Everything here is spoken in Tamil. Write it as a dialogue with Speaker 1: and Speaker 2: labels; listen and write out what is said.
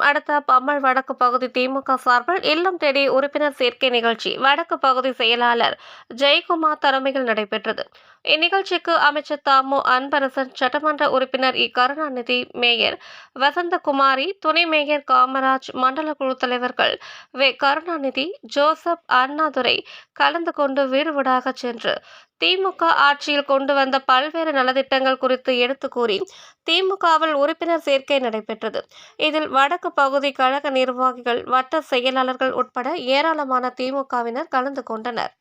Speaker 1: அடுத்த பம்மல் வடக்கு பகுதி திமுக சார்பில் இல்லம் தேடி உறுப்பினர் சேர்க்கை நிகழ்ச்சி. வடக்கு பகுதி செயலாளர் ஜெயக்குமார் தலைமையில் நடைபெற்றது. இந்நிகழ்ச்சிக்கு அமைச்சர் தாமு அன்பரசன் சட்டமன்ற உறுப்பினர் இ. கருணாநிதி மேயர் வசந்தகுமாரி துணை மேயர் காமராஜ் மண்டல குழு தலைவர்கள் வே. கருணாநிதி ஜோசப் அண்ணாதுரை கலந்து கொண்டு வீடு வீடாக சென்று திமுக ஆட்சியில் கொண்டு வந்த பல்வேறு நலத்திட்டங்கள் குறித்து எடுத்து கூறி திமுகவில் உறுப்பினர் சேர்க்கை நடைபெற்றது. இதில் வடக்கு பகுதி கழக நிர்வாகிகள் வட்ட செயலாளர்கள் உட்பட ஏராளமான திமுகவினர் கலந்து கொண்டனர்.